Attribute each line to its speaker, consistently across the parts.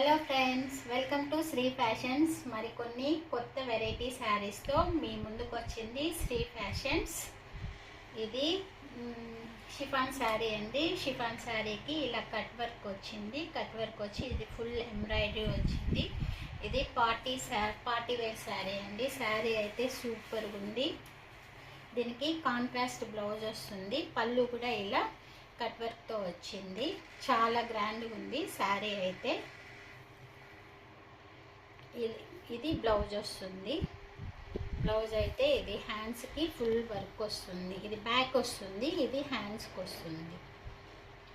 Speaker 1: Hello friends welcome to Shri fashions మరికొన్ని కొత్త variety శారీస్తో మీ ముందుకు వచ్చింది శ్రీ ఫ్యాషన్స్ ఇది షిఫాన్ శారీ అండి. షిఫాన్ శారీకి ఇలా కట్ వర్క్ వచ్చింది. కట్ వర్క్ వచ్చి ఇది ఫుల్ ఎంబ్రాయిడరీ వచ్చింది. ఇది పార్టీ శా పార్టీ వేర్ శారీ అండి. శారీ అయితే సూపర్ ఉంది. దీనికి కాంట్రాస్ట్ బ్లౌజ్ వస్తుంది. పళ్ళు కూడా ఇలా కట్ వర్క్తో వచ్చింది. చాలా గ్రాండ్గా ఉంది శారీ అయితే. ఇది ఇది బ్లౌజ్ వస్తుంది. బ్లౌజ్ అయితే ఇది హ్యాండ్స్కి ఫుల్ వర్క్ వస్తుంది. ఇది బ్యాక్ వస్తుంది ఇది హ్యాండ్స్కి వస్తుంది.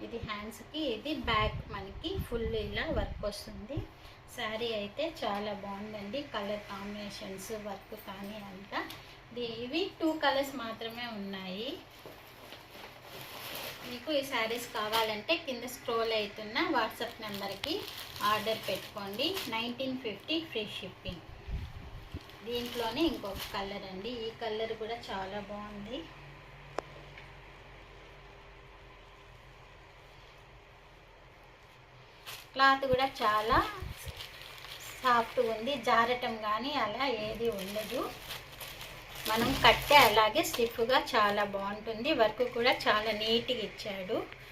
Speaker 1: ఇది హ్యాండ్స్కి ఇది బ్యాక్ మనకి ఫుల్ ఇలా వర్క్ వస్తుంది. శారీ అయితే చాలా బాగుందండి. కలర్ కాంబినేషన్స్ వర్క్ కానీ అంతా. ఇది ఇవి టూ కలర్స్ మాత్రమే ఉన్నాయి. మీకు ఈ శారీస్ కావాలంటే కింద స్క్రోల్ అవుతున్న వాట్సాప్ నెంబర్కి ఆర్డర్ పెట్టుకోండి. Nineteen fifty free shipping. దీంట్లోనే ఇంకొక కలర్ అండి. ఈ కలర్ కూడా చాలా బాగుంది. క్లాత్ కూడా చాలా సాఫ్ట్ ఉంది. జారటం కానీ అలా ఏది ఉండదు. మనం కట్టే అలాగే స్టిఫ్గా చాలా బాగుంటుంది. వర్క్ కూడా చాలా నీట్గా ఇచ్చాడు.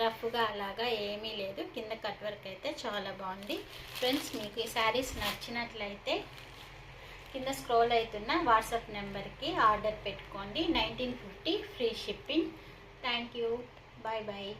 Speaker 1: రఫ్గా అలాగా ఏమీ లేదు. కింద కట్ వర్క్ అయితే చాలా బాగుంది. ఫ్రెండ్స్ మీకు ఈ శారీస్ నచ్చినట్లయితే కింద స్క్రోల్ అవుతున్న వాట్సాప్ నెంబర్కి ఆర్డర్ పెట్టుకోండి. Nineteen fifty free shipping. Thank you. Bye bye